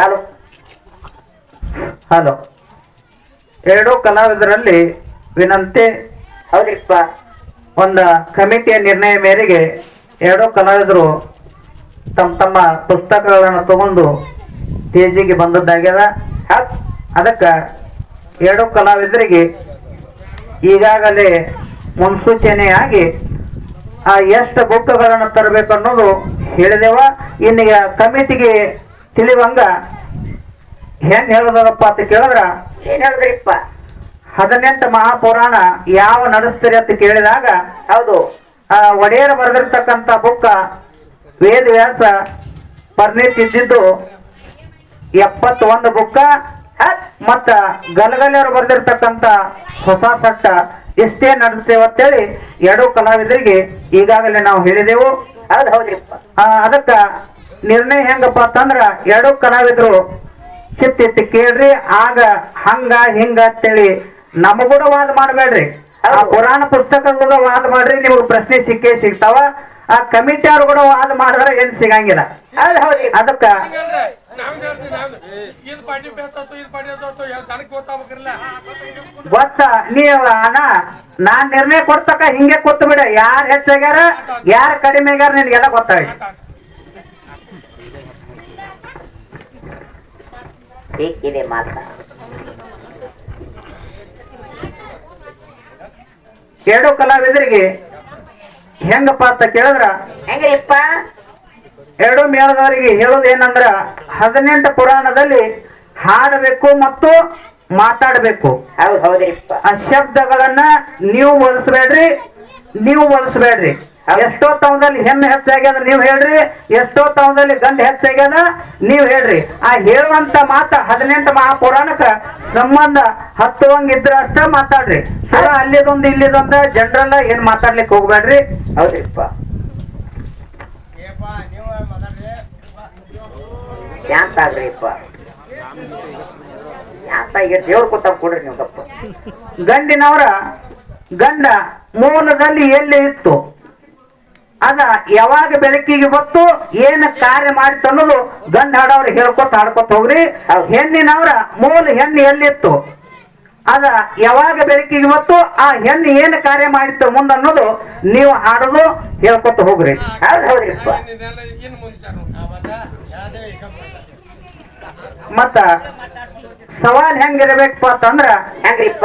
Hello. Hello. ಎರಡು ಕಲಾವಿದರಲ್ಲಿ ವಿನಂತಿ. ಹೌದಿಪ್ಪ ಒಂದು ಕಮಿಟಿಯ ನಿರ್ಣಯ ಮೇರೆಗೆ ಎರಡು ಕಲಾವಿದರು ತಮ್ಮ ತಮ್ಮ ಪುಸ್ತಕಗಳನ್ನು ತಗೊಂಡು ಸ್ಟೇಜಿಗೆ ಬಂದದ್ದಾಗ್ಯದ. ಅದಕ್ಕೆ ಎರಡು ಕಲಾವಿದರಿಗೆ ಈಗಾಗಲೇ ಮುನ್ಸೂಚನೆಯಾಗಿ ಆ ಎಷ್ಟು ಬುಕ್ಗಳನ್ನು ತರಬೇಕು ಅನ್ನೋದು ಹೇಳಿದೆವ. ಇನ್ನೀಗ ಕಮಿಟಿಗೆ ತಿಳಿವಂಗ ಹೆಂಗ್ ಹೇಳದಪ್ಪ ಅಂತ ಕೇಳಿದ್ರ? ಏನ್ ಹೇಳಿದ್ರಿಪ್ಪ? ಹದಿನೆಂಟು ಮಹಾಪುರಾಣ ಯಾವ ನಡೆಸ್ತೀರಿ ಅಂತ ಕೇಳಿದಾಗ ಹೌದು. ಆ ಒಡೆಯರ್ ಬರೆದಿರ್ತಕ್ಕಂಥ ಬುಕ್ಕ ವೇದ ವ್ಯಾಸ ಬರ್ನಿತ್ತಿದ್ದು ಎಪ್ಪತ್ತ ಒಂದು ಬುಕ್ಕ ಮತ್ತ ಗಲಗಲಿಯವರು ಬರೆದಿರ್ತಕ್ಕಂಥ ಹೊಸ ಸಟ್ಟ ಎಷ್ಟೇ ನಡೆಸ್ತೇವೆ ಅಂತೇಳಿ ಎರಡು ಕಲಾವಿದರಿಗೆ ಈಗಾಗಲೇ ನಾವು ಹೇಳಿದೆವು. ಹೌದು ಹೌದ್ರಿಪ್ಪ. ಅದಕ್ಕ ನಿರ್ಣಯ ಹೆಂಗಪ್ಪ ಅಂತಂದ್ರ ಎರಡು ಕಲಾವಿದರು ಚಿತ್ತಿತ್ತು ಕೇಳ್ರಿ ಆಗ ಹಂಗ ಹಿಂಗ ಅಂತೇಳಿ ನಮಗೂಡ ವಾದ ಮಾಡಬೇಡ್ರಿ. ಆ. ಪುರಾಣ ಪುಸ್ತಕದ ವಾದ ಮಾಡ್ರಿ ನಿಮ್ಗೆ ಪ್ರಶ್ನೆ ಸಿಕ್ಕೇ ಸಿಗ್ತಾವ. ಆ ಕಮಿಟಿ ಅವ್ರು ಕೂಡ ವಾದ ಮಾಡಿದ್ರೆ ಏನ್ ಸಿಗಂಗಿಲ್ಲ. ಅದಕ್ಕ ಗೊತ್ತ ನೀವ್ ಅಣ್ಣ ನಾನ್ ನಿರ್ಣಯ ಕೊಡ್ತಕ್ಕ ಹಿಂಗೆ ಕೊತ್ತು ಬಿಡ ಯಾರ್ ಹೆಚ್ಚಾಗ್ಯಾರ ಯಾರ್ ಕಡಿಮೆ ಆಗ್ಯಾರ ನಿನ್ಗೆಲ್ಲ ಗೊತ್ತಾಯ್ತು. ಇದೆ ಮಾತ್ರ ಎರಡು ಕಲಾವಿದರಿಗೆ ಹೆಂಗಪ್ಪ ಅಂತ ಕೇಳಿದ್ರ? ಹೆಂಗ್ರಿಪ್ಪ? ಎರಡು ಮೇಳದವರಿಗೆ ಹೇಳೋದೇನಂದ್ರ ಹದಿನೆಂಟು ಪುರಾಣದಲ್ಲಿ ಹಾಡಬೇಕು ಮತ್ತು ಮಾತಾಡಬೇಕು. ಹೌದು ಹೌದ್ರಿಪ್ಪ. ಆ ಶಬ್ದಗಳನ್ನ ನೀವು ಬಳಸಬೇಡ್ರಿ ನೀವು ಬಳಸಬೇಡ್ರಿ. ಎಷ್ಟೋ ತವದಲ್ಲಿ ಹೆಣ್ಣು ಹೆಚ್ಚಾಗ್ಯದ ನೀವು ಹೇಳ್ರಿ ಎಷ್ಟೋ ತವದಲ್ಲಿ ಗಂಡ ಹೆಚ್ಚಾಗ್ಯದ ನೀವು ಹೇಳ್ರಿ. ಆ ಹೇಳುವಂತ ಮಾತ ಹದಿನೆಂಟು ಮಹಾಪುರಾಣಕ್ಕ ಸಂಬಂಧ ಹತ್ತುವಂಗಿದ್ರ ಅಷ್ಟ ಮಾತಾಡ್ರಿ. ಸರ ಅಲ್ಲಿದೊಂದು ಇಲ್ಲಿದೊಂದ ಜನರಲ್ಲ ಏನ್ ಮಾತಾಡ್ಲಿಕ್ಕೆ ಹೋಗ್ಬೇಡ್ರಿ? ಹೌದಿಪ್ಪ. ಶಾಂತ ಆಗ್ರಿಪ್ಪ ಶಾಂತ ಈಗ ದೇವ್ರ ಕೂತ ಕೊಡ್ರಿ ನೀವು ಗಪ್ಪ ಗಂಡಿನವರ ಗಂಡ ಮೂಲದಲ್ಲಿ ಎಲ್ಲಿ ಇತ್ತು? ಅದ ಯಾವಾಗ ಬೆಳಕಿಗೆ ಬತ್ತು ಏನ ಕಾರ್ಯ ಮಾಡಿತ್ತು ಅನ್ನೋದು ಗಂಡ ಹಾಡವ್ರು ಹೇಳ್ಕೊತ ಹಾಡ್ಕೊತ ಹೋಗ್ರಿ. ಹೆಣ್ಣಿನವರ ಮೂಲ ಹೆಣ್ಣು ಎಲ್ಲಿತ್ತು? ಅದ ಯಾವಾಗ ಬೆಳಕಿಗೆ ಬತ್ತು ಆ ಹೆಣ್ಣು ಏನು ಕಾರ್ಯ ಮಾಡಿತ್ತು ಮುಂದೆ ಅನ್ನೋದು ನೀವು ಹಾಡೋದು ಹೇಳ್ಕೊತ ಹೋಗ್ರಿ. ಮತ್ತ ಸವಾಲ್ ಹೆಂಗಿರ್ಬೇಕಪ್ಪ ಅಂತಂದ್ರ ಹೆಂಗ್ರಿಪ್ಪ?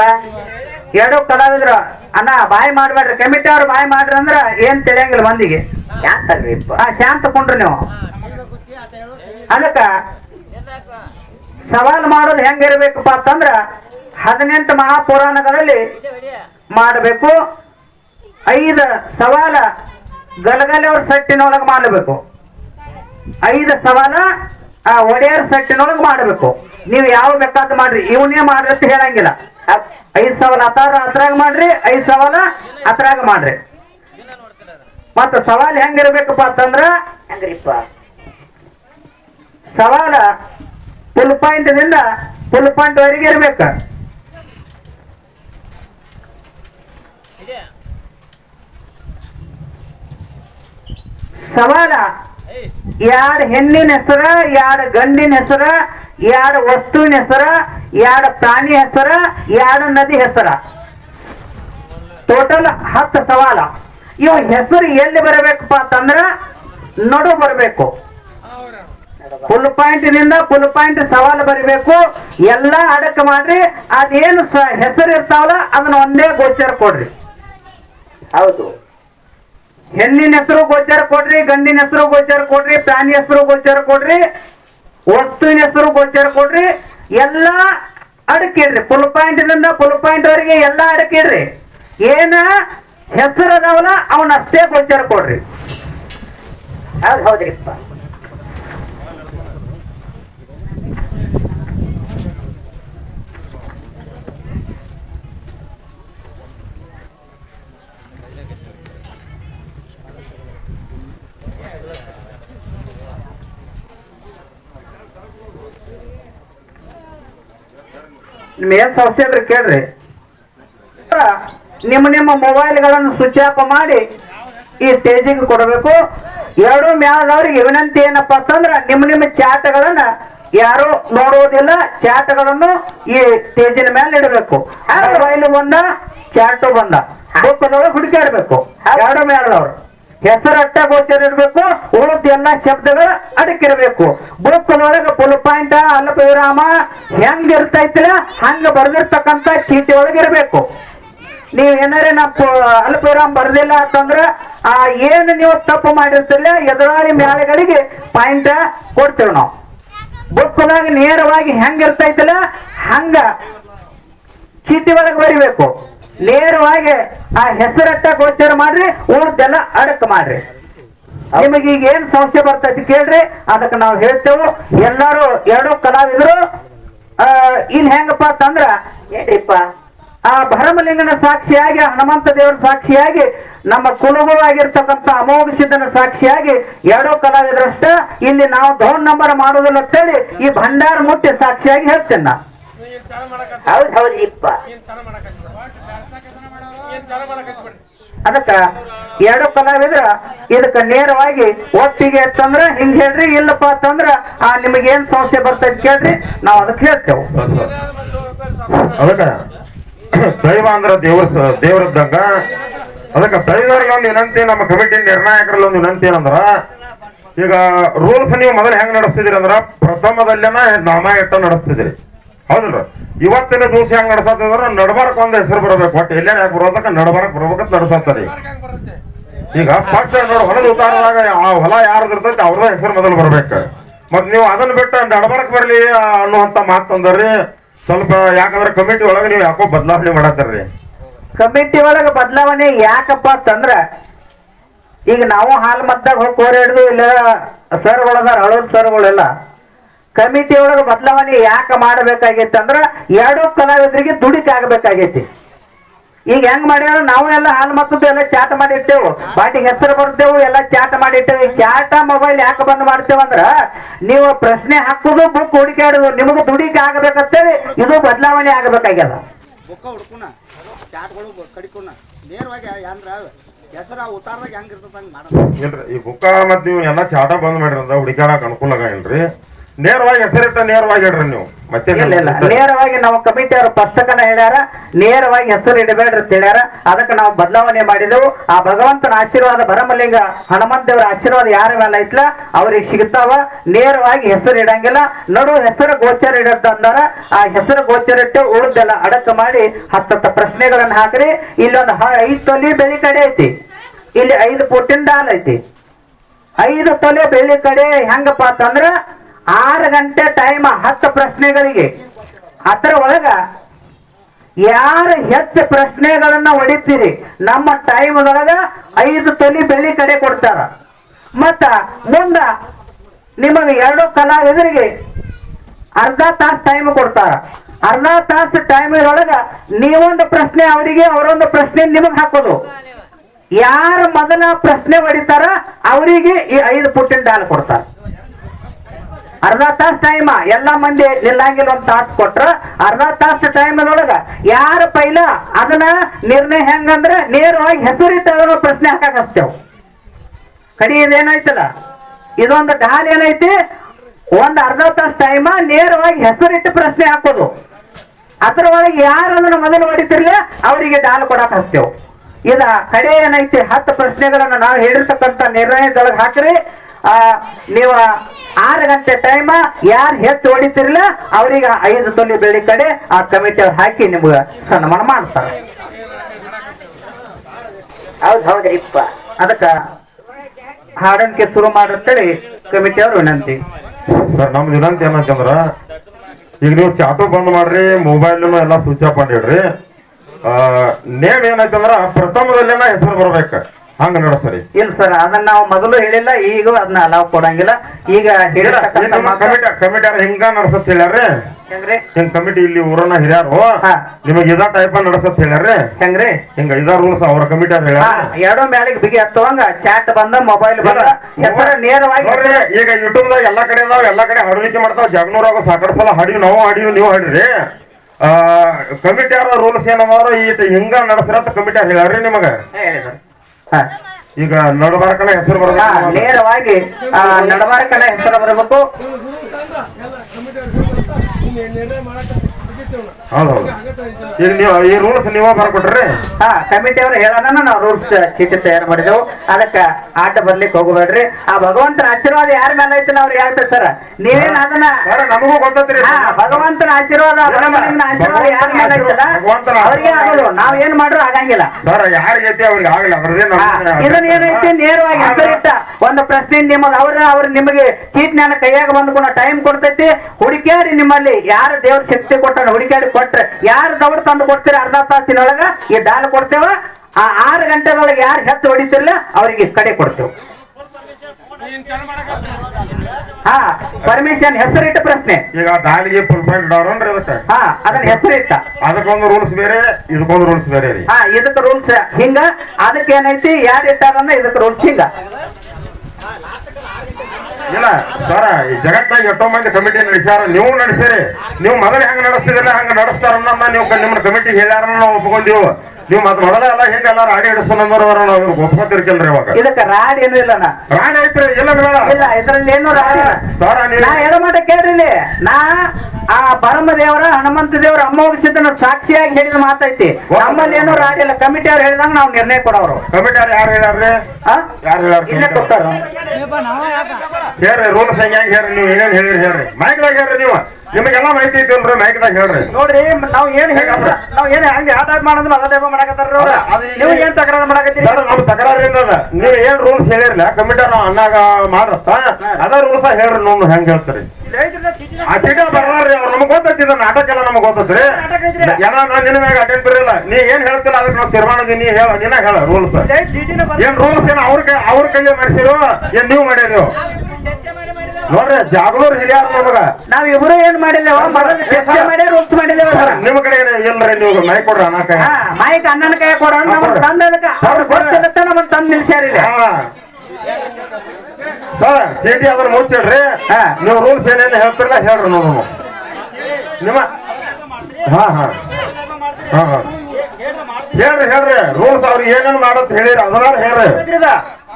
ಎರಡು ಕಲಾವಿದ್ರ, ಅಣ್ಣ, ಬಾಯಿ ಮಾಡ್ಬೇಡ್ರಿ. ಕಮಿಟಿ ಅವ್ರು ಬಾಯಿ ಮಾಡ್ರಿ ಅಂದ್ರ ಏನ್ ತಿಳಿಯಂಗಿಲ್ಲ ಮಂದಿಗೆ. ಆ ಶಾಂತ ಕೊಂಡ್ರಿ ನೀವು. ಅದಕ್ಕ ಸವಾಲ್ ಮಾಡೋದು ಹೆಂಗಿರ್ಬೇಕಪ್ಪ ಅಂತಂದ್ರ, ಹದಿನೆಂಟು ಮಹಾಪುರಾಣಗಳಲ್ಲಿ ಮಾಡಬೇಕು, ಐದು ಸವಾಲ ಗಲಗಲೆ ಅವ್ರ ಸಟ್ಟಿನೊಳಗೆ ಮಾಡಬೇಕು. ಐದು ಸವಾಲ, ಆ ಒಡೆಯರ್ ಸಟ್ಟಿನೊಳಗೆ ಮಾಡಬೇಕು. ನೀವು ಯಾವ ಬೇಕಾದ್ರೂ ಮಾಡ್ರಿ. ಇವನೇ ಮಾಡ್ರಿ ಅಂತ ಹೇಳಂಗಿಲ್ಲ. ಐದ್ ಸವಾಲ ಅತಾರ ಅತ್ರಾಗ ಮಾಡ್ರಿ ಐದ್ ಸವಾಲ ಅತ್ರಾಗ ಮಾಡ್ರಿ. ಮತ್ತ ಸವಾಲ್ ಹೆಂಗಿರ್ಬೇಕಪ್ಪ ಅಂತಂದ್ರ ಹೆಂಗ್ರಿಪ್ಪ? ಸವಾಲ ಫುಲ್ ಪಾಯಿಂಟ್ ದಿಂದ ಫುಲ್ ಪಾಯಿಂಟ್ ವರೆಗೆ ಇರ್ಬೇಕ. ಸವಾಲ ಯಾರ ಹೆಣ್ಣಿನ ಹೆಸರ ಯಾರ ಗಂಡಿನ ಹೆಸರ ಯಾರ ವಸ್ತುವಿನ ಹೆಸರ ಎರಡು ಪ್ರಾಣಿ ಹೆಸರ ಎರಡು ನದಿ ಹೆಸರ. ಟೋಟಲ್ ಹತ್ತು ಸವಾಲ. ಇವ್ ಹೆಸರು ಎಲ್ಲಿ ಬರಬೇಕಪ್ಪ ಅಂತಂದ್ರ ನಡು ಬರಬೇಕು. ಫುಲ್ ಪಾಯಿಂಟ್ನಿಂದ ಫುಲ್ ಪಾಯಿಂಟ್ ಸವಾಲು ಬರಿಬೇಕು. ಎಲ್ಲಾ ಅಡಕ ಮಾಡ್ರಿ. ಅದೇನು ಸ- ಹೆಸರು ಇರ್ತಾವಲ್ಲ ಅದನ್ನ ಒಂದೇ ಗೋಚರ ಕೊಡ್ರಿ. ಹೌದು. ಹೆಣ್ಣಿನ ಹೆಸರು ಗೋಚರ ಕೊಡ್ರಿ ಗಂಡಿನ ಹೆಸರು ಗೋಚರ ಕೊಡ್ರಿ ಪ್ರಾಣಿ ಹೆಸರು ಗೋಚರ ಕೊಡ್ರಿ. ವಸ್ತುವಿನ ಹೆಸರು ಗೋಚರ ಕೊಡ್ರಿ ಎಲ್ಲಾ ಅಡಕಿಡ್ರಿ ಫುಲ್ ಪಾಯಿಂಟ್ ಇಂದ ಫುಲ್ ಪಾಯಿಂಟ್ ವರೆಗೆ ಎಲ್ಲಾ ಅಡಕಿಡ್ರಿ ಏನ ಹೆಸರು ಅದಾವಲ್ಲ ಅವನ್ನ ಅಷ್ಟೇ ಗೋಚರ ಕೊಡ್ರಿ. ಹೌದ್ರಿ ಏನ್ ಸಮಸ್ಯೆ ಅಂದ್ರೆ ಕೇಳ್ರಿ. ನಿಮ್ಮ ನಿಮ್ಮ ಮೊಬೈಲ್ಗಳನ್ನು ಸ್ವಿಚ್ ಆಫ್ ಮಾಡಿ ಈ ಸ್ಟೇಜಿಗೆ ಕೊಡಬೇಕು. ಎರಡು ಮ್ಯಾಲದವ್ರಿಗೆ ವಿನಂತಿ ಏನಪ್ಪ ಅಂತಂದ್ರ ನಿಮ್ಮ ನಿಮ್ಮ ಚಾಟ್ಗಳನ್ನ ಯಾರು ನೋಡುವುದಿಲ್ಲ ಚಾಟ್ಗಳನ್ನು ಈ ಸ್ಟೇಜಿನ ಮೇಲೆ ಇಡಬೇಕು. ಮೊಬೈಲ್ ಬಂದ ಚಾಟು ಬಂದ. ಹುಡುಕಾಡ್ಬೇಕು ಎರಡು ಮೇಳದವ್ರು ಹೆಸರಟ್ಟ ಗೋಚರ ಇರಬೇಕು, ಉಳಿದ ಎಲ್ಲ ಶಬ್ದಗಳು ಅಡಕಿರ್ಬೇಕು. ಬುಕ್ಕದೊಳಗೆ ಫುಲ್ ಪಾಯಿಂಟ್ ಅಲ್ಪ ವಿರಾಮ ಹೆಂಗ್ ಇರ್ತೈತಿಲ್ಲ ಹಂಗ ಬರ್ದಿರ್ತಕ್ಕಂತ ಚೀಟಿ ಒಳಗೆ ಇರಬೇಕು. ನೀವ್ ಏನಾರ ನಾ ಅಲ್ಪ ಬರ್ದಿಲ್ಲ ಅಂತಂದ್ರ, ಆ, ಏನು ನೀವು ತಪ್ಪು ಮಾಡಿರ್ತಿಲ್ಲ ಎದುರಾಳಿ ಮ್ಯಾಲೆಗಳಿಗೆ ಪಾಯಿಂಟ್ ಕೊಡ್ತೇವೆ ನಾವು. ಬುಕ್ದಾಗ ನೇರವಾಗಿ ಹೆಂಗ್ ಇರ್ತೈತಿಲ್ಲ ಹಂಗ ಚೀಟಿ ಒಳಗೆ ಬರಿಬೇಕು. ನೇರವಾಗಿ ಆ ಹೆಸರಟ್ಟ ಗೋಚರ ಮಾಡ್ರಿ ಉಳ್ದೆಲ್ಲ ಅಡಕ ಮಾಡ್ರಿ. ನಿಮಗೆ ಈಗ ಏನ್ ಸಮಸ್ಯೆ ಬರ್ತೈತಿ ಕೇಳ್ರಿ ಅದಕ್ಕೆ ನಾವು ಹೇಳ್ತೇವೆ. ಎಲ್ಲಾರು ಎರಡು ಕಲಾವಿದರು ಇಲ್ಲಿ ಹೆಂಗಪ್ಪ ಅಂತಂದ್ರ ಏನ್ರಿಪ್ಪ ಆ ಭರಮಲಿಂಗನ ಸಾಕ್ಷಿಯಾಗಿ ಹನುಮಂತ ದೇವರ ಸಾಕ್ಷಿಯಾಗಿ ನಮ್ಮ ಕುಲಗುವಾಗಿರ್ತಕ್ಕಂಥ ಅಮೋಘ ಸಿದ್ಧನ ಸಾಕ್ಷಿಯಾಗಿ ಎರಡೂ ಕಲಾವಿದರಷ್ಟ ಇಲ್ಲಿ ನಾವು ಡೌನ್ ನಂಬರ್ ಮಾಡೋದಿಲ್ಲ ಅಂತೇಳಿ ಈ ಭಂಡಾರ ಮುಟ್ಟಿ ಸಾಕ್ಷಿಯಾಗಿ ಹೇಳ್ತೇನೆ ನಾ ಹೌದು ಹೌದು ಇಪ್ಪ ಏನ್ ಚಾಲ ಮಾಡಕತ್ತಿ ಏನ್ ಚಾಲ ಮಾಡಕತ್ತಿ ಬಿಡ್ರಿ ಅದಕ್ಕ ಎರಡು ಕಲಾವಿದ್ರ ಇದಕ್ಕ ನೇರವಾಗಿ ಒಟ್ಟಿಗೆ ಅಂತಂದ್ರ ಹಿಂಗ್ ಹೇಳ್ರಿ ಇಲ್ಲಪ್ಪ ಅಂತಂದ್ರ ಆ ನಿಮಗೆ ಏನ್ ಸಮಸ್ಯೆ ಬರ್ತೈತಿ ಕೇಳ್ರಿ ನಾವ್ ಅದಕ್ಕೆ ಹೇಳ್ತೇವೆ. ಅದಕ್ಕ ದೈವ ಅಂದ್ರ ದೇವ್ರ ದೇವ್ರದ್ದಂಗ ಅದಕ್ಕ ದೈವರಿಗೆ ಒಂದು ವಿನಂತಿ ನಮ್ಮ ಕಮಿಟಿ ನಿರ್ಣಾಯಕರಲ್ಲಿ ಒಂದು ವಿನಂತಿ ಏನಂದ್ರ ಈಗ ರೂಲ್ಸ್ ನೀವು ಮೊದಲು ಹೆಂಗ್ ನಡೆಸ್ತಿದ್ರಿ ಅಂದ್ರ ಪ್ರಥಮದಲ್ಲೇನ ನಾಮ ಇಟ್ಟ ನಡೆಸ್ತಿದ್ದೀರಿ. ಹೌದಿಲ್ರ. ಇವತ್ತಿನ ದಿವಸ ಹೆಂಗ್ ನಡ್ಸತ್ತಂದ್ರ ನಡ್ಬಾರಕ್ ಒಂದ್ ಹೆಸರು ಬರಬೇಕು. ಒಟ್ಟು ಎಲ್ಲೇ ಯಾಕೆ ಬರೋದಕ್ಕ ನಡ್ಬಾರಕ್ ಬರ್ಬೇಕಂತ ನಡ್ಸತ್ತರಿ. ಈಗ ಫಸ್ಟ್ ನೋಡಿ, ಹೊಲದ ಉತ್ತಾರದಾಗ ಆ ಹೊಲ ಯಾರ್ದು ಇರ್ತೈತಿ ಅವ್ರದ ಹೆಸರು ಮೊದಲು ಬರ್ಬೇಕು. ಮತ್ ನೀವು ಅದನ್ನ ಬಿಟ್ಟು ನಡ್ಬಾರಕ್ ಬರ್ಲಿ ಅನ್ನುವಂತ ಮಾತು ತಂದ್ರಿ. ಸ್ವಲ್ಪ ಯಾಕಂದ್ರೆ ಕಮಿಟಿ ಒಳಗೆ ನೀವು ಯಾಕೋ ಬದಲಾವಣೆ ಮಾಡತ್ತಾರ್ರಿ ಕಮಿಟಿ ಒಳಗ ಬದಲಾವಣೆ ಯಾಕಪ್ಪ ಅಂತಂದ್ರ, ಈಗ ನಾವು ಹಾಲ್ ಮದ್ದಾಗ ಹೋಗಿ ಕೋರಾಡಿದ್ವು ಇಲ್ಲ ಸರ್ಗಳದಾರ ಹಳೋದ್ ಸರ್ಗಳೆಲ್ಲ ಕಮಿಟಿ ಒಳಗೆ ಬದಲಾವಣೆ ಯಾಕೆ ಮಾಡಬೇಕಾಗೈತೆ ಅಂದ್ರೆ ಎರಡು ಕಲಾವಿದರಿಗೆ ದುಡಿಕೆ ಆಗ್ಬೇಕಾಗೈತಿ. ಈಗ ಹೆಂಗ್ ಮಾಡ್ಯಾರ ನಾವು ಎಲ್ಲ ಹಾಲು ಮತ್ತದ್ದು ಎಲ್ಲ ಚಾಟ್ ಮಾಡಿರ್ತೇವೆ. ಬಾಟಿಗೆ ಹೆಸರು ಬರ್ತೇವೆ ಎಲ್ಲ ಚಾಟ್ ಮಾಡಿರ್ತೇವೆ. ಈ ಚಾಟ ಮೊಬೈಲ್ ಯಾಕೆ ಬಂದ್ ಮಾಡ್ತೇವೆ ಅಂದ್ರ ನೀವು ಪ್ರಶ್ನೆ ಹಾಕುದು ಬುಕ್ ಹುಡುಕಾಡುದು ನಿಮಗೆ ದುಡಿಕೆ ಆಗ್ಬೇಕಂತೇಳಿ ಇದು ಬದಲಾವಣೆ ಆಗಬೇಕಾಗ್ಯದ. ಬುಕ್ಕ ಚಾಟ್ಗಳು ಬ- ಕಡಿಕುನ ನೇರವಾಗಿ ಹೆಸರ ಉತ್ತಾರದಾಗ ಹೆಂಗ್ ಇರ್ತದ ಹಂಗ ಇಲ್ರಿ ಈ ಬುಕ್ಕ ಮತ್ತೆ ನೀವು ಎಲ್ಲ ಚಾಟ ಬಂದ್ ಮಾಡಿರಂತ ಹುಡುಕಾಡಕ್ ಅನುಕೂಲ ಆಗಲ್ರಿ. ನೇರವಾಗಿ ಹೆಸರಿಟ್ಟ ನೇರವಾಗಿ ಹೇಳ್ರಿ ನೀವು. ಮತ್ತೆ ಇಲ್ಲ ಇಲ್ಲ. ನೇರವಾಗಿ ನಾವು ಕಮಿಟಿ ಅವರು ಪುಸ್ತಕನ ಹೇಳ್ಯಾರ ನೇರವಾಗಿ ಹೆಸರು ಇಡಬೇಡ್ರಿ ಅಂತ ಹೇಳ್ಯಾರ. ಅದಕ್ಕೆ ನಾವು ಬದಲಾವಣೆ ಮಾಡಿದೆವು. ಆ ಭಗವಂತನ ಆಶೀರ್ವಾದ ಭರಮಲಿಂಗ ಹನುಮಂತ ದೇವರ ಆಶೀರ್ವಾದ ಯಾರ ಮೇಲೆ ಐತ್ಲ ಅವ್ರಿಗೆ ಸಿಗ್ತಾವ. ನೇರವಾಗಿ ಹೆಸರು ಇಡಂಗಿಲ್ಲ. ನಡು ಹೆಸರು ಗೋಚರ ಇಡತ್ತ ಅಂದಾರ. ಆ ಹೆಸರು ಗೋಚರ ಇಟ್ಟು ಉಳಿದೆಲ್ಲ ಅಡಕ ಮಾಡಿ ಹತ್ತತ್ತ ಪ್ರಶ್ನೆಗಳನ್ನ ಹಾಕ್ರಿ. ಇಲ್ಲೊಂದು ಒಂದು ಐದು ತೊಲಿ ಬೆಳಿ ಕಡೆ ಐತಿ. ಇಲ್ಲಿ ಐದು ಪುಟ್ಟಿನ ದಾಲ್ ಐತಿ. ಐದು ತೊಲೆ ಬೆಳ್ಳಿ ಕಡೆ ಹೆಂಗಪ್ಪ ಅಂತಂದ್ರ ಆರು ಗಂಟೆ ಟೈಮ್ ಹತ್ತು ಪ್ರಶ್ನೆಗಳಿಗೆ. ಅದರ ಒಳಗ ಯಾರು ಹೆಚ್ಚು ಪ್ರಶ್ನೆಗಳನ್ನ ಹೊಡಿತೀರಿ? ನಮ್ಮ ಟೈಮ್ ಒಳಗ ಐದು ತೊಲಿ ಬೆಳ್ಳಿ ಕಡೆ ಕೊಡ್ತಾರ. ಮತ್ತ ಮುಂದ ನಿಮಗೆ ಎರಡು ಕಲಾವಿದರಿಗೆ ಅರ್ಧ ತಾಸು ಟೈಮ್ ಕೊಡ್ತಾರ. ಅರ್ಧ ತಾಸು ಟೈಮ್ ಒಳಗ ನೀವೊಂದು ಪ್ರಶ್ನೆ ಅವರಿಗೆ, ಅವರೊಂದು ಪ್ರಶ್ನೆ ನಿಮಗೆ ಹಾಕೋದು. ಯಾರು ಮೊದಲ ಪ್ರಶ್ನೆ ಹೊಡಿತಾರ, ಅವರಿಗೆ ಈ ಐದು ಪುಟ್ಟಿನ ಡಾಲ್ ಕೊಡ್ತಾರ. ಅರ್ಧ ತಾಸು ಟೈಮ್ ಎಲ್ಲ ಮಂದಿ ನಿಲ್ಲಂಗಿಲ್ಲ ಒಂದ್ ತಾಸು ಕೊಟ್ರ. ಅರ್ಧ ತಾಸು ಟೈಮ್ ಒಳಗ ಯಾರ ಪೈಲ ಅದನ್ನ ನಿರ್ಣಯ ಹೆಂಗಂದ್ರ ನೇರವಾಗಿ ಅದನ್ನ ಪ್ರಶ್ನೆ ಹಾಕಕ್ ಕಡಿ ಇದೇನಾಯ್ತಲ್ಲ ಇದೊಂದು ಡಾಲ್ ಏನೈತಿ? ಒಂದ್ ಅರ್ಧ ತಾಸು ಟೈಮ ನೇರವಾಗಿ ಹೆಸರಿಟ್ಟು ಪ್ರಶ್ನೆ ಹಾಕೋದು. ಅದ್ರೊಳಗೆ ಯಾರು ಅದನ್ನ ಮೊದಲು ಹೊಡಿತಿರ್ಲ, ಅವರಿಗೆ ಡಾಲ್ ಕೊಡಕ್ ಹಚ್ತೇವ್ ಇದ ಕಡೆ ಏನೈತಿ? ಹತ್ತು ಪ್ರಶ್ನೆಗಳನ್ನ ನಾವು ಹೇಳಿರ್ತಕ್ಕಂಥ ನಿರ್ಣಯದೊಳಗೆ ಹಾಕ್ರಿ. ನೀವು ಆರು ಗಂಟೆ ಟೈಮ್ ಯಾರು ಹೆಚ್ಚು ಹೊಡಿತಿರ್ಲ ಅವರಿಗೆ ಐದು ತೊಲಿ ಬೆಳಿ ಕಡೆ ಆ ಕಮಿಟಿ ಅವ್ರು ಹಾಕಿ ನಿಮ್ಗೆ ಸನ್ಮಾನ ಮಾಡ್ತಾರೆ. ಹೌದ್ ಹೌದ್ರಿಪ್ಪ ಅದಕ್ಕ ಹಾಡನ್ಕೆ ಶುರು ಮಾಡಂತೇಳಿ ಕಮಿಟಿ ಅವ್ರು ವಿನಂತಿ. ಸರ್, ನಮ್ದು ವಿನಂತಿ ಏನಂತಂದ್ರ, ಈಗ ನೀವು ಚಾಟು ಬಂದ್ ಮಾಡ್ರಿ ಮೊಬೈಲ್ ಎಲ್ಲ ಸ್ವಿಚ್ ಆಫ್ ಮಾಡಿಡ್ರಿ ನೇಮ್ ಏನೈತಂದ್ರ, ಪ್ರಥಮದಲ್ಲೇನ ಹೆಸರು ಬರ್ಬೇಕ. ಹಂಗ ನಡೆಸ್ರಿ ಇಲ್ಲ ಸರ್ ಅದನ್ನ ನಾವು ಮೊದಲು ಹೇಳಿಲ್ಲ ಈಗ ಅದನ್ನ ಅಲಾವ್ ಕೊಡಂಗಿಲ್ಲ. ಈಗ ಕಮಿಟಿ ಕಮಿಟಿ ಹಿಂಗ ನಡ್ಸತ್ ಹೇಳ್ಯಾರ್ರಿ. ಹಿಂಗ್ ಕಮಿಟಿ ಇಲ್ಲಿ ಊರನ್ನ ಹಿರಿಯಾರು. ನಿಮಗೆ ಇದ ಟೈಪ್ ನಡ್ಸತ್ ಹೇಳ್ಯಾರ್ರಿ. ಹೆಂಗ್ರಿ? ಹಿಂಗ ಇದ ರೂಲ್ಸ್ ಅವ್ರ ಕಮಿಟಿ ಅವ್ರ ಹೇಳ್ಯಾರ. ಎರಡೋ ಮ್ಯಾಲಿಗೆ ಬಿಗಿ ಹತ್ತುವಂಗ ಚಾಟ್ ಬಂದ ಮೊಬೈಲ್ ಬಂದ ಹೆಸರ ನೇರವಾಗಿ ಈಗ ಯೂಟ್ಯೂಬ್ ದಾಗ ಎಲ್ಲಾ ಕಡೆ ಅದಾವ ಎಲ್ಲಾ ಕಡೆ ಹಾಡುವಿಕೆ ಮಾಡ್ತಾವ ಜಗನೂರಾಗ ಸಾಕಷ್ಟು ಸಲ ಹಾಡಿವಿ ನಾವು ಹಾಡಿವಿ ನೀವು ಹಾಡಿರಿ. ಕಮಿಟಿ ಅವ್ರ ರೂಲ್ಸ್ ಏನದಾರ ಈ ಹಿಂಗ ನಡ್ಸಿರತ್ತ ಕಮಿಟಿ ಹೇಳ್ಯಾರ್ರಿ ನಿಮಗ. ಈಗ ನಡಬಾರಕನ ಹೆಸರು ಬರಬೇಕು ನೇರವಾಗಿ ಆ, ನಡಬಾರಕನ ಹೆಸರು ಬರಬೇಕು ಹೌದೌದು. ಈಗ ನೀವು ಈ ರೂಲ್ಸ್ ನೀವ ಬರ್ಕೊಟ್ರಿ? ಹಾ ಕಮಿಟಿ ಅವ್ರು ಹೇಳೋಣ ನಾವು ರೂಲ್ಸ್ ಚೀಟಿ ತಯಾರು ಮಾಡಿದೆವು. ಅದಕ್ಕೆ ಆಟ ಬರ್ಲಿಕ್ಕೆ ಹೋಗಬೇಡ್ರಿ. ಆ ಭಗವಂತನ ಆಶೀರ್ವಾದ ಯಾರ ಮೇಲೆ ಐತಿಲ್ಲ ಅವ್ರು ಹೇಳ್ತಾರೆ ಸರ್. ನೀವೇನ್ ಅದನ್ನ ಸರ್ ನಮಗೂ ಗೊತ್ತೈತ್ರಿ. ಹಾ ಭಗವಂತನ ಆಶೀರ್ವಾದ ಬ್ರಹ್ಮಲಿಂಗನ ಆಶೀರ್ವಾದ ಯಾರ ಮೇಲೆ ಐತಲ್ಲ? ಭಗವಂತನ ಅವ್ರಿಗೆ ಆಗಲ್ಲ ನಾವ್ ಏನ್ ಮಾಡ್ರು ಆಗಂಗಿಲ್ಲ. ಸರ್ ಯಾರಿಗೈತಿ ಅವ್ರಿಗೆ ಆಗಲ್ಲ. ಅದ್ರದೇ ಹಾ, ಇದನ್ನ ಏನೈತಿ? ನೇರವಾಗಿ ಹೆಸರಿಟ್ಟ ಒಂದು ಪ್ರಶ್ನೆ ನಿಮ್ಮಲ್ಲಿ ಅವ್ರ ಅವ್ರ ನಿಮಗೆ ಚೀಟ್ ಜ್ಞಾನ ಕೈಯಾಗ ಬಂದ್ಕೊಂಡು ಟೈಮ್ ಕೊಡ್ತೈತಿ. ಹುಡುಕ್ಯಾಡಿ ನಿಮ್ಮಲ್ಲಿ. ಯಾರು ದೇವ್ರ ಶಕ್ತಿ ಕೊಟ್ಟಾನ ಹುಡುಕ್ಯಾಡಿ ಕೊಟ್ರೆ ಯಾರು ದೌಡ್ ತಂದು ಕೊಡ್ತೀರಿ ಅರ್ಧ ತಾಸಿನೊಳಗ? ಈ ಡಾಲ್ ಕೊಡ್ತೇವ. ಆ ಆರು ಗಂಟೆದೊಳಗೆ ಯಾರು ಹೆಚ್ಚು ಹೊಡಿತಿರ್ಲ ಅವ್ರಿಗೆ ಕಡೆ ಕೊಡ್ತೇವೆ. ಹಾ ಪರ್ಮಿಷನ್ ಹೆಸರಿಟ್ಟ ಪ್ರಶ್ನೆ. ಈಗ ದಾಳಿಗೆ ಫುಲ್ ಪಾಯಿಂಟ್ ಇಡವ್ರನ್ರಿ ಅದಕ್ಕೆ ಹಾ ಅದನ್ನ ಹೆಸರಿಟ್ಟ. ಅದಕ್ಕೊಂದು ರೂಲ್ಸ್ ಬೇರೆ ಇದಕ್ಕೊಂದು ರೂಲ್ಸ್ ಬೇರೆ ರೀ. ಹಾ ಇದಕ್ಕೆ ರೂಲ್ಸ್ ಹಿಂಗ. ಅದಕ್ಕೆ ಏನೈತಿ ಯಾರು ಇಟ್ಟಾರನ್ನ ಇದಕ್ಕೆ ರೂಲ್ಸ್ ಹಿಂಗ. ಇಲ್ಲ ಸರ, ಈ ಜಗತ್ತಾಗ ಎಷ್ಟೋ ಮಂದಿ ಕಮಿಟಿ ನಡೆಸ್ಯಾರ, ನೀವು ನಡೆಸಿರಿ. ನೀವು ಮೊದಲು ಹೆಂಗ್ ನಡೆಸ್ತಿದಿಲ್ಲ ಹಂಗ ನಡೆಸ್ತಾರ ನೀವು ನಿಮ್ಮ ಕಮಿಟಿ ಹೇಳ್ಯಾರ ನಾವು ಒಪ್ಕೊಂಡೀವು. ನೀವು ಮತ್ತೆ ಮೊದಲ ಎಲ್ಲ ಹಿಂಗ ಎಲ್ಲ ರಾಡಿ ಹಿಡಿಸ್ಕೊಂಡ್ರ ನಾವು ಒಪ್ಕೊತಿರ್ಕಿಲ್ರಿ ಇವಾಗ. ಇದಕ್ಕೆ ರಾಡ್ ಏನು ಇಲ್ಲ ರಾಡಿ ಐತ್ರಿ ಇಲ್ಲ ಬೇಡ. ಇಲ್ಲ ಇದ್ರಲ್ಲಿ ಏನು ರಾಡ್ ಸರ್ ನಾ ಹೇಳೋ ಮಾಟ ಕೇಳ್ರಿ ಇಲ್ಲಿ. ನಾ ಆ ಪರಮ ದೇವರ ಹನುಮಂತ ದೇವರ ಅಮ್ಮವ್ರ ಸಿದ್ಧನ ಸಾಕ್ಷಿಯಾಗಿ ಹೇಳಿದ ಮಾತೈತಿ. ನಮ್ಮಲ್ಲಿ ಏನು ರಾಡಿಲ್ಲ ಕಮಿಟಿ ಅವ್ರು ಹೇಳಿದಂಗ ನಾವು ನಿರ್ಣಯ ಕೊಡೋರು. ಕಮಿಟಿ ಯಾರು ಹೇಳ್ಯಾರ್ರಿ? ಯಾರು ಇಲ್ಲೇ ಹೇಳ್ಯಾರ ಕೊಡ್ತಾರ. ಹೇಳ್ರಿ ರೂಲ್ಸ್ ಹೆಂಗ್ ಹೇಳ್ರಿ? ನೀವು ಏನೇನ್ ಹೇಳಿರಿ ಹೇಳ್ರಿ. ಮೈಕ್ ಹೇಳ್ರಿ ನೀವು. ನಿಮಗೆಲ್ಲ ಮಾಹಿತಿ ಅಂದ್ರೆ ಮೈಕ್ದಾಗ ಹೇಳ್ರಿ. ನೋಡ್ರಿ ನಾವ್ ಏನ್ ಹೇಳಿದ್ರ ನಾವ್ ಏನ್ ಹಂಗೆ ಆಟ ಮಾಡೋದ್ರ ಅದ ಟೈಪ್ ಮಾಡಕತ್ತಾರ ನೀವು ಏನ್ ತಕರಾರು ಮಾಡಕತ್ತೀರಿ? ಸರ್ ನಮ್ ತಕರಾರು ಏನದ ನೀವ್ ಏನ್ ರೂಲ್ಸ್ ಹೇಳಿರ್ಲ ಕಂಪ್ಯೂಟರ್ ನಾವ್ ಅನ್ನಾಗ ಮಾಡತ್ತ ಅದ ರೂಲ್ಸ್ ಹೇಳ್ರಿ ನೋಡ್ ಹೆಂಗ್ ಹೇಳ್ತೀರಿ? ಆ ಚೀಟಿ ಬರ್ಲಾರ್ರಿ ಅವ್ರು ನಮಗ್ ಗೊತ್ತೈತಿ ನಾಟಕ ಎಲ್ಲ ನಮಗ್ ಗೊತ್ತೈತ್ರಿ. ಏನ ನಾನ್ ನಿನ್ನ ಮ್ಯಾಗ ಅಟೆಂಡ್ ಬರಲ್ಲ ನೀ ಏನ್ ಹೇಳ್ತಿಲ್ಲ ಅದಕ್ಕೆ ನಾವು ತೀರ್ಮಾನ ನೀ ಹೇಳ ನಿನ್ನ ಹೇಳ ರೂಲ್ಸ್ ಏನ್ ರೂಲ್ಸ್ ಏನ್ ಅವ್ರ ಅವ್ರ ಕೈಲೇ ಮಾಡಿಸಿರೋ? ಏನ್ ನೀವು ಮಾಡ್ಯಾರಿ ನೋಡ್ರಿ ಜಾಗಲೂರ್ ಹಿರಿಯಾರ ನಮಗ. ನಾವ್ ಇಬ್ರು ಏನ್ ಚರ್ಚೆ ಮಾಡಿ ರೂಲ್ಸ್ ಮಾಡಿದ್ದೇವ ಸರ್. ನಿಮ್ ಕಡೆ ಇಲ್ರಿ ನೀವು ಮೈ ಕೊಡ್ರ ಅನ್ನ ಹಾ ಮೈ ಅಣ್ಣನ ಕೈ ಕೊಡೋಣ ನಮ್ಮ ತಂದದಕ್ಕ. ಅವ್ರು ಗೊತ್ತಿರುತ್ತೆ ನಮ್ಮನ್ನ ತಂದ್ ನಿಲ್ಸ್ಯಾರ ಇಲ್ಲಿ. ಸರ್ ಚೀಟಿ ಅದ್ರ ಮುಚ್ಚಿಡ್ರಿ. ನೀವು ರೂಲ್ಸ್ ಏನೇನು ಹೇಳ್ತಿರಲ್ಲ ಹೇಳ್ರಿ ನೋಡು. ನಿಮ್ಮ ಹಾ ಹಾ. ಹಾ ಹಾ. ಹೇಳ್ರಿ ಹೇಳ್ರಿ. ರೂಲ್ಸ್ ಅವ್ರಿಗೆ ಏನೇನು ಮಾಡತ್ ಹೇಳಿರಿ ಅದನ್ನ ಹೇಳ್ರಿ.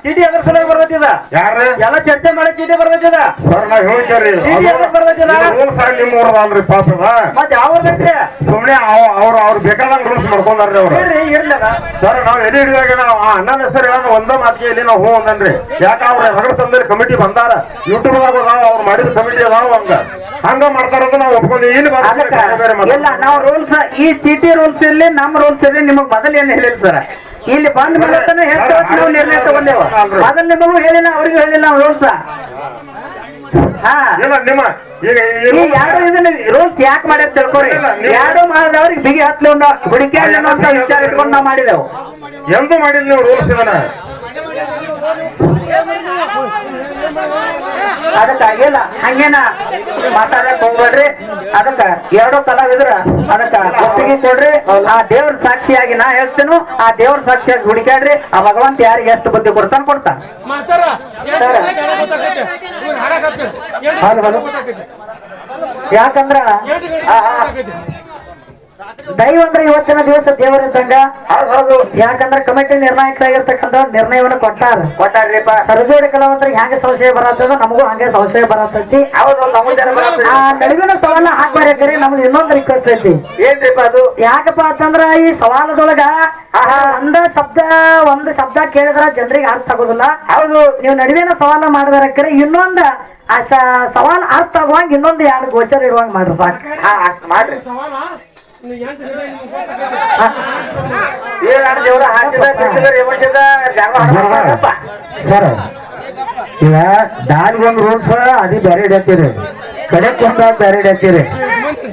ಚೀಟಿ ಅದ್ರ ಸಲುವಾಗಿ ಬರ್ತೈತಿದ ಯಾರು ಎಲ್ಲ ಚರ್ಚೆ ಮಾಡಿ ಚೀಟಿ ಬರ್ತೈತಿದ ಸರ್ ನಾ ಹೇಳ್ತೇವ್ರಿ ಚೀಟಿ ಅದ್ರ ಬರ್ತೈತಿಲ್ಲ? ರೂಲ್ಸ್ ಆಗಿ ನಿಮ್ಮ ಊರದಲ್ರಿ ಪಾಪ ಅದ ಮತ್ತೆ ಯಾವ ಸುಮ್ನೆ ಅವ್ರ ಅವ್ರು ಬೇಕಾದಂಗ ರೂಲ್ಸ್ ಮಾಡ್ಕೊಂಡ್ರಿ ಅವ್ರು. ಸರ್ ನಾವು ಎಲ್ಲಿ ಹಿಡಿದಾಗ ನಾವು ಅಣ್ಣನ ಹೆಸರು ಹೇಳೋಣ ಒಂದ ಮಾತಿಗೆ ಇಲ್ಲಿ ನಾವು ಹೂ ಅಂದನ್ರಿ. ಯಾಕ ಅವ್ರ ಹೆಸರು ತಂದ್ರೆ ಕಮಿಟಿ ಬಂದಾರ. ಯೂಟ್ಯೂಬ್ ದಾಗ ಅದಾವ ಅವ್ರು ಮಾಡಿದ ಕಮಿಟಿ ಅದಾವ ಹಂಗ. ಹಂಗ ಮಾಡ್ತಾರಂತ ನಾವು ಒಪ್ಕೊಂಡಿ. ಇಲ್ಲಿ. ಇಲ್ಲ ನಾವು ರೂಲ್ಸ್ ಈ ಚೀಟಿ ರೂಲ್ಸ್ ಇಲ್ಲಿ ನಮ್ಮ ರೂಲ್ಸ್ ಇಲ್ಲಿ ನಿಮಗ್ ಮೊದಲು ಏನ್ ಹೇಳಿಲ್ಲ ಸರ್. ಇಲ್ಲಿ ಬಂದ್ ಮೇಲೆ ತಾನೇ ನಾವು ನಿರ್ಣಯ ತಗೊಂಡೇವು. ಮೊದಲು ನಿಮಗೂ ಹೇಳಿಲ್ಲ ಅವ್ರಿಗೂ ಹೇಳಿಲ್ಲ ನಾವು ರೂಲ್ಸ್ ಹಾ ಯಾರು ಇದನ್ನ ರೂಲ್ಸ್ ಯಾಕೆ ಮಾಡ್ಯಾರ ತಿಳ್ಕೊರಿ ಯಾರೋ ನೀವು- ಯಾರು ಮಾಡಿದವ್ರಿಗೆ ಬಿಗಿ ಹತ್ಲಿ ಒಂದು ಅಂತ ವಿಚಾರ ಇಟ್ಕೊಂಡು ನಾವು ಮಾಡಿದೆವು ಎಂದು ಮಾಡಿದ್ ನೀವು ರೂಲ್ಸ್ ಇದನ್ನ ಅದಕ್ಕ ಆಗಿಲ್ಲ. ಹಂಗೇನ? ಮಾತಾಡಕ್ ಹೋಗ್ಬೇಡ್ರಿ. ಅದಕ್ಕ ಎರಡು ಕಲಾವಿದ್ರ ಅದಕ್ಕ ಒಪ್ಪಿಗೆ ಕೊಡ್ರಿ. ಆ ದೇವ್ರ ಸಾಕ್ಷಿಯಾಗಿ ನಾ ಹೇಳ್ತೇನು ಆ ದೇವ್ರ ಸಾಕ್ಷಿಯಾಗಿ ಹುಡುಕ್ಯಾಡ್ರಿ. ಆ ಭಗವಂತ ಯಾರಿಗೆ ಎಷ್ಟು ಬುದ್ಧಿ ಕೊಡ್ತಾನೆ ಕೊಡ್ತಾನ. ಯಾಕಂದ್ರ ದೈವ ಅಂದ್ರೆ ಇವತ್ತಿನ ದಿವಸ ದೇವರಿದ್ದಂಗ ಹೌದು ಯಾಕಂದ್ರೆ ಕಮಿಟಿ ನಿರ್ಣಾಯಕರಾಗಿರ್ತಕ್ಕಂಥ ನಿರ್ಣಯವನ್ನು ಕೊಟ್ಟಾರ. ಕೊಟ್ಟಾರ್ರಿಪ್ಪ. ಕಲಾವ್ ಕಲಾವಂತರಿಗೆ ಹ್ಯಾಂಗ ಸಂಶಯ ಬರತ್ತದ ನಮಗೂ ಹಂಗೆ ಸಂಶಯ ಬರತ್ತೈತಿ. ಹೌದು ಆ ನಡುವಿನ ಸವಾಲ ಹಾಕ್ಬಾರ್ಯಾಕ್ರಿ ನಮ್ಗೆ ಇನ್ನೊಂದು ರಿಕ್ವೆಸ್ಟ್ ಐತಿ. ಏನ್ರಿಪ್ಪ ಅದು? ಯಾಕಪ್ಪ ಅಂತಂದ್ರ ಈ ಸವಾಲದೊಳಗ ಆಹಾ, ಒಂದ ಶಬ್ದ ಒಂದು ಶಬ್ದ ಕೇಳಿದ್ರ ಜನರಿಗೆ ಅರ್ಥ ಆಗೋದಿಲ್ಲ. ಹೌದು. ನೀವು ನಡುವಿನ ಸವಾಲ ಮಾಡಿದಾರಕ್ರೆ ಇನ್ನೊಂದ ಆ ಸವಾಲ್ ಅರ್ಥ ಆಗುವಂಗ ಇನ್ನೊಂದು ಯಾರು ಗೋಚರ ಇರುವಂಗ ಮಾಡ್ರಿ ಸಾಕು. ಹಾ ಅಷ್ಟ್ ಮಾಡ್ರಿ. ದೇವರ ಹಾಸಿದ ಬಿಸಿದ ರೇವಸಿದ ಸರ್ ಈಗ ದಾರಿಗೊಂದು ರೂಲ್ಸ್ ಅದು ಬೇರೆ ಇಡತ್ತೀರಿ ಕಡೆಕ್ ಒಂದ ಬೇರೆ ಇಡತ್ತೀರಿ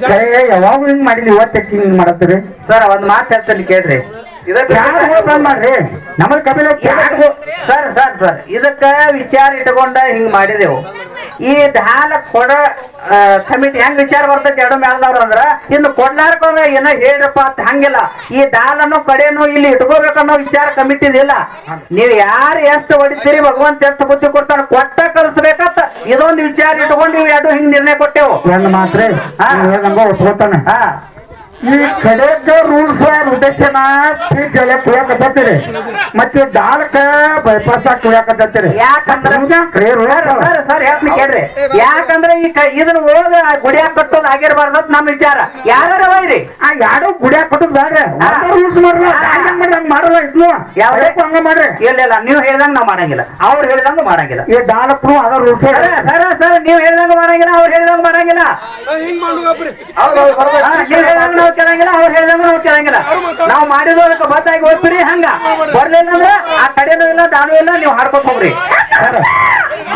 ಕಡೆ ಯಾವಾಗ ಹಿಂಗ್ ಮಾಡಿದ್ರಿ ಇವತ್ತು ಹಿಂಗ್ ಮಾಡತ್ತೀರಿ? ಸರ್ ಒಂದ್ ಮಾತು ಹೇಳ್ತೀನಿ ಕೇಳ್ರಿ. ಮಾಡ್ರಿ? ನಮ್ಮ ಕಪಿಲ ಸರ್ ಸರ್ ಸರ್ ಇದಕ್ಕ ವಿಚಾರ ಇಟ್ಕೊಂಡ ಹಿಂಗ್ ಮಾಡಿದೆವು. ಈ ದಾನ ಕೊಡ ಕಮಿಟಿ ಹೆಂಗ್ ವಿಚಾರ ಬರ್ತೈತಿ ಎರಡು ಮೇಲ್ದವ್ರು ಅಂದ್ರ ಇನ್ನು ಕೊಡ್ಲಾರ್ಕೊಂಡ ಏನೋ ಹೇಳ್ರಪ್ಪ ಅಂತ ಹಂಗಿಲ್ಲ. ಈ ದಾನನು ಕಡೆನು ಇಲ್ಲಿ ಇಟ್ಕೋಬೇಕನ್ನೋ ವಿಚಾರ ಕಮಿಟಿ ಇಲ್ಲ. ನೀವ್ ಯಾರು ಎಷ್ಟು ಹೊಡಿತೀರಿ ಭಗವಂತ ಎಷ್ಟು ಬುದ್ಧಿ ಕೊಡ್ತಾನ ಕೊಟ್ಟ ಕಳಿಸ್ಬೇಕಂತ ಇದೊಂದು ವಿಚಾರ ಇಟ್ಕೊಂಡು ಎರಡು ಹಿಂಗ್ ನಿರ್ಣಯ ಕೊಟ್ಟೆವು. ಮಾತ್ರ ಒಪ್ಕೋತಾನೆ ಹಾ. ಈ ಕಡೆಗ ರೂಲ್ಸ್ ಉದ್ದೇಶನ ಪೀಚ್ ಎಲ್ಲ ಕುಳಕತ್ತೀರಿ ಮತ್ತೆ ದಾಲಕ ಬೈಪಾಸ್ ಕುಳಕತ್ತೀರಿ ಯಾಕಂದ್ರೆ ಸರ್ ಸರ್ ಹೇಳ್ತೀನಿ ಕೇಳ್ರಿ. ಯಾಕಂದ್ರೆ ಈ ಕ- ಇದನ್ನ ಒಳಗ ಗುಡಿಯಾಗ ಕಟ್ಟೋದು ಆಗಿರ್ಬಾರ್ದು ಅಂತ ನಮ್ಮ ವಿಚಾರ. ಯಾರ ಒಯ್ರಿ ಆ ಯಾರು ಗುಡಿಯಾಗ ಕೊಟ್ಟದ್ ಬೇಡ್ರಿ ರೂಲ್ಸ್ ಮಾಡ್ರಿ. ಹಂಗ್ ಮಾಡಲ್ಲ ಇದ್ನು. ಯಾವ ಯಾವ್ದಕ್ಕೂ ಹಂಗ ಮಾಡ್ರಿ. ಇಲ್ಲ ಇಲ್ಲ ನೀವು ಹೇಳ್ದಂಗ ನಾವ್ ಮಾಡಂಗಿಲ್ಲ. ಅವ್ರು ಹೇಳ್ದಂಗ ಮಾಡಂಗಿಲ್ಲ. ಈ ದಾಲಕ್ನು ಅದ ರೂಲ್ಸ್ ಸರ ಸರ ನೀವು ಹೇಳ್ದಂಗ ಮಾಡಂಗಿಲ್ಲ ಅವ್ರು ಹೇಳ್ದಂಗ ಮಾಡಂಗಿಲ್ಲ. ಹಿಂಗ್ ಹೌದು ಹಾ, ನೀವ್ ಕೇಳಂಗಿಲ್ಲ ಅವ್ರು ಹೇಳ್ದಂಗ ನಾವು ಕೇಳಂಗಿಲ್ಲ. ನಾವು ಮಾಡಿದ್ರು ಅದಕ್ಕೆ ಬದ್ದಾಗಿ ಹೋಗ್ತೀರಿ ಹಂಗ. ಬರ್ಲಿಲ್ಲ ಅಂದ್ರೆ ಆ ಕಡೆನೂ ಇಲ್ಲ ದಾನು ಇಲ್ಲ ನೀವು ಹಾಡ್ಕೊತ ಹೋಗ್ರಿ.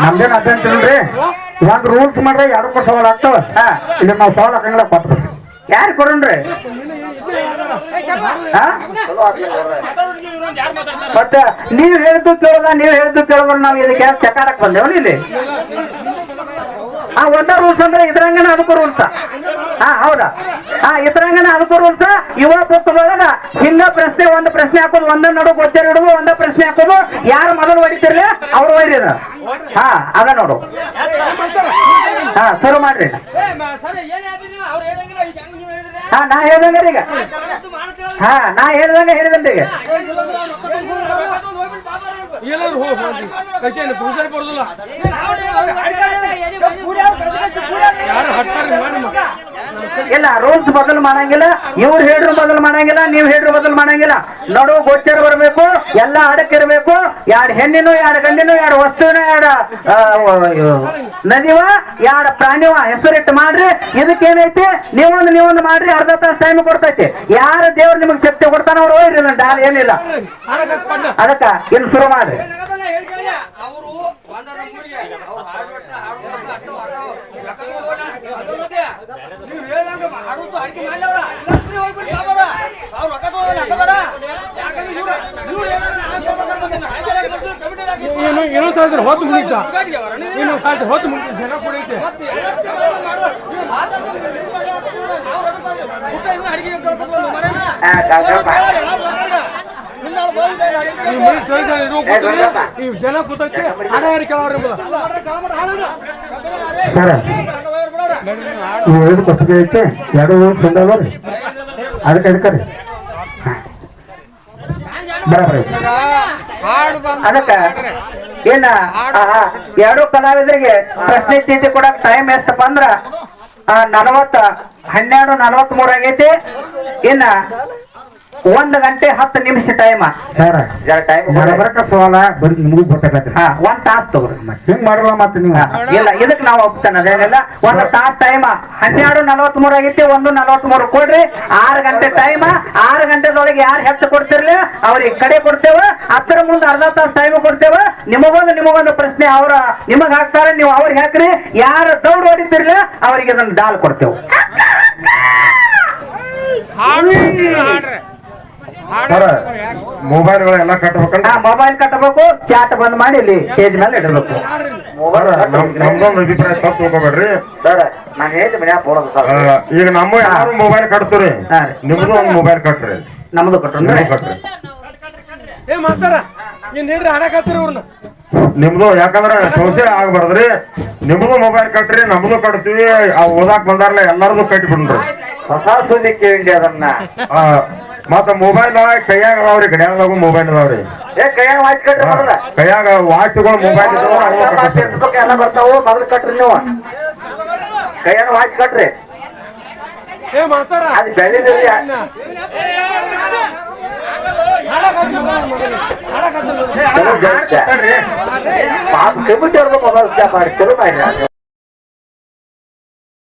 ನಮ್ದೇನ್ ಅದಂತಿಲ್ರಿ ಒಂದ್ ರೂಲ್ಸ್ ಮಾಡ್ರೆ ಎರಡಕ್ಕೂ ಸವಾಲ್ ಆಗ್ತಾವ. ಇಲ್ಲಿ ನಾವು ಸವಾಲ್ ಹಾಕಂಗಿಲ್ಲ ಕೊಟ್ಟು ಯಾರು ಕೊಡನ್ರಿ ಹಾ? ಮತ್ತ ನೀವ್ ಹೇಳಿದ್ದು ಕೇಳಲ್ಲ ನೀವ್ ಹೇಳಿದ್ದು ಕೇಳದ ನಾವ್ ಇದಕ್ಕೆ ಚಕಾರಕ್ ಬಂದೇವ್ ಇಲ್ಲಿ? ಆ ಒಂದ ರೂಲ್ಸ್ ಅಂದ್ರೆ ಇದ್ರಂಗನ ಅದಕ್ಕೂ ರೂಲ್ಸ್ ಹಾ ಹೌದಾ? ಹಾ ಇತರಂಗನ ರೂಲ್ಸ್ ಯುವ ಪುಸ್ತಕದೊಳಗ ಹಿಂಗ ಪ್ರಶ್ನೆ ಒಂದ್ ಪ್ರಶ್ನೆ ಹಾಕೋದು ಒಂದ ನೋಡು ಗೊಚ್ಚರ್ ಇಡುದು ಒಂದ ಪ್ರಶ್ನೆ ಹಾಕೋದು ಯಾರು ಮೊದಲು ಹೊಡಿತಿರ್ಲಿ ಅವ್ರು ಅದ. ಹಾ ಅದ ನೋಡು. ಹಾ ಶುರು ಮಾಡ್ರಿ. ಹಾ ನಾ ಹೇಳ್ದಂಗ ಈಗ. ಹಾ ನಾ ಹೇಳ್ದಂಗ ಹೇಳಿದಂತೆ ಈಗ. ಎಲ್ಲರೂ ಹೋಗಿ ಕೈತೇನೆ ಪುರುಷರು ಬರೋದಿಲ್ಲ ಯಾರು ಹಟ್ಟಾರಿ ಮಾಡಿ ಇಲ್ಲ ರೂಲ್ಸ್ ಬದಲು ಮಾಡಂಗಿಲ್ಲ ಇವ್ರು ಹೇಳ್ರು ಬದಲು ಮಾಡಂಗಿಲ್ಲ ನೀವ್ ಹೇಳ್ರು ಬದಲು ಮಾಡಂಗಿಲ್ಲ ನಡು ಗೋಚರ ಬರ್ಬೇಕು ಎಲ್ಲ ಇರಬೇಕು ಎರಡ್ ಹೆಣ್ಣಿನೂ ಎರಡ್ ಗಂಡಿನೂ ಎರಡ್ ವಸ್ತುವಿನ ಎರಡ್ ನದಿವ ಎರಡ್ ಪ್ರಾಣಿವ ಹೆಸರಿಟ್ಟು ಮಾಡ್ರಿ ಇದಕ್ಕೇನೈತಿ ನೀವೊಂದು ನೀವೊಂದು ಮಾಡ್ರಿ ಅರ್ಧ ತಾಸು ಟೈಮ್ ಕೊಡ್ತೈತಿ ಯಾರ ದೇವ್ರು ನಿಮಗೆ ಶಕ್ತಿ ಕೊಡ್ತಾನ ಅವ್ರು ಏನಿಲ್ಲ ಅದಕ್ಕ ಇನ್ನು ಶುರು ಮಾಡ್ರಿ ಅವರು ಒಂದ ನಂಬರ್ಗೆ ಅವ್ರು ಹಾಡ್ಬಿಟ್ಟ ನೀವು ಹೇಳಂಗ ಹಾಡುದು ಅಡಿಕೆ ಮಾಡ್ಲವ್ರ ಇಲ್ಲ ಹೋಗ್ಬಿಟ್ಟು ಬಾಬರ ಅವ್ರು ರೊಕ್ಕ ತಗೋಲ್ಲ ಹಾಕಬೇಡ ಯಾಕಂದ್ರೆ ಇವ್ರು ಇವ್ರು ಹೇಳಂಗ ನಾನ್ ಕೇಳ್ಬೇಕಾದ್ರೆ ಬಂದಿಲ್ಲ. ಹಾಗೆ ಹೇಳಕ್ ಬರ್ತೀವಿ, ಕಮಿಟಿ ಹಾಕಿ. ಏನು ತಾಳ್ತಾರೆ ಹೊತ್ತು ಮುಗಿತ? ಏನು ತಾಳ್ತಾರೆ ಹೊತ್ತು ಮುಗಿತ? ಜನ ಕುಡಿಯುತ್ತೆ ಜನ ಕೂತಕ್ಕೆ ಹಣ ಯಾರು ಕೇಳೋರು ಕೊಟ್ಟಿಗೆ ಐತೆ ಎರಡು ರೀ. ಅದಕ್ಕೆ ಅದಕ್ಕೆ ರೀ. ಬರಬರಿ. ಅದಕ್ಕ ಏನ? ಎರಡು ಕಲಾವಿದರಿಗೆ ಪ್ರಶ್ನೆ ಚೀಟಿ ಕೊಡಕ್ ಟೈಮ್ ಎಷ್ಟಪ್ಪ ಅಂದ್ರ ಆ, ನಲವತ್ತ ಹನ್ನೆರಡು ನಲವತ್ತ್ ಮೂರ್ ಆಗೈತಿ. ಇನ್ನ ಒಂದ್ ಗಂಟೆ ಹತ್ತು ನಿಮಿಷ ಟೈಮ್ ಸರ ಟೈಮ್ ಬರಬರಕ ಸವಾಲ? ಬರೀ ನಿಮಗೂ ಗೊತ್ತಾಗತ್ತೆ ಹಾ ಒಂದ್ ತಾಸ್ ತಗೋರಿ. ಹಿಂಗ್ ಮಾಡಲ್ಲ ಮತ್ತೆ ನೀವು? ಇಲ್ಲ ಇದಕ್ಕೆ ನಾವು ಒಪ್ತಾನ ಅದೇನಿಲ್ಲ ಒಂದ್ ತಾಸ್ ಟೈಮ್ ಹನ್ನೆರಡು ನಲವತ್ತ್ ಮೂರ್ ಆಗೈತಿ ಒಂದು ನಲವತ್ತ್ ಮೂರು ಕೊಡ್ರಿ. ಆರು ಗಂಟೆ ಟೈಮ್ ಆರು ಗಂಟೆದೊಳಗೆ ಯಾರು ಹೆಚ್ಚು ಕೊಡ್ತಿರ್ಲಿ ಅವ್ರಿಗೆ ಕಡೆ ಕೊಡ್ತೇವ. ಹತ್ತರ ಮುಂದೆ ಅರ್ಧ ತಾಸು ಟೈಮ್ ಕೊಡ್ತೇವ. ನಿಮಗೊಂದು ನಿಮಗೊಂದು ಪ್ರಶ್ನೆ ಅವ್ರ ನಿಮಗ್ ಹಾಕ್ತಾರ ನೀವು ಅವ್ರಿಗೆ ಹಾಕ್ರಿ. ಯಾರು ದೌಡ್ ಹೊಡಿತಿರ್ಲಿ ಅವ್ರಿಗೆ ಇದನ್ನ ದಾಲ್ ಕೊಡ್ತೇವೆ. ಸರ ಮೊಬೈಲ್ಗಳೆಲ್ಲ ಕಟ್ಬೇಕಂತ ಆ ಮೊಬೈಲ್ ಕಟ್ಟಬೇಕು ಚಾಟ್ ಬಂದ್ ಮಾಡಿ ಇಲ್ಲಿ ಸ್ಟೇಜ್ ಮೇಲೆ ಇಡಬೇಕು. ನಮ್ದೊಂದು ಅಭಿಪ್ರಾಯ ತಪ್ಪು ಸರ್ ನಾನು ಹೇಳಿದ ಮನ್ಯಾಗ ಕೊಡೋದು ಸರ್. ಈಗ ನಮ್ಮ ಯಾರು ಮೊಬೈಲ್ ಕಟ್ತೀರಿ. ನಿಮ್ದು ಒಂದು ಮೊಬೈಲ್ ಕಟ್ರಿ. ನಮ್ದು ಕೊಟ್ರು. ನಿಮ್ದು ಕಟ್ರಿ. ಏ ಮಾಸ್ತಾರ ನೀನ್ ಹೇಳ್ರಿ ಹಾಡಕತ್ತೀರಿ ಇವ್ರನ್ನ ನಿಮ್ದು ಯಾಕಂದ್ರೆ ಸೋಸೆ ಆಗ್ಬಾರ್ದ್ರಿ. ನಿಮ್ದು ಮೊಬೈಲ್ ಕಟ್ರಿ ನಮ್ದು ಕಟ್ತೀವಿ. ಆ ಓದಾಕ್ ಬಂದಾರಲ್ಲ ಎಲ್ಲಾರ್ದು ಕಟ್ಬಿಡ್ರಿ. ಹೊಸ ಸುದ್ದಿ ಕೇಳಿ ಅದನ್ನ. ಆ, ಮತ್ತ ಮೊಬೈಲ್ ಕೈಯಾಗ ಅದಾವ್ರಿ ಗಡಿಯಾಗದಾಗು ಮೊಬೈಲ್ ಅದಾವ್ರಿ. ಏ ಕೈಯಾಗ ವಾಚ್ ಕಟ್ರಿ ಮೊದಲ. ಕೈಯಾಗ ವಾಚ್ಗಳು ಮೊಬೈಲ್. ಫೇಸ್ಬುಕ್ ಎಲ್ಲ ಬರ್ತಾವು ಮೊದಲು ಕಟ್ರಿ ನೀವು. ಕೈಯಾಗ ವಾಚ್ ಕಟ್ರಿ. ಅದು. ಪಾಪ ಮೊಬೈಲ್ ಮಾಡಿ. ಚಲೋ ಮಾಡಿ.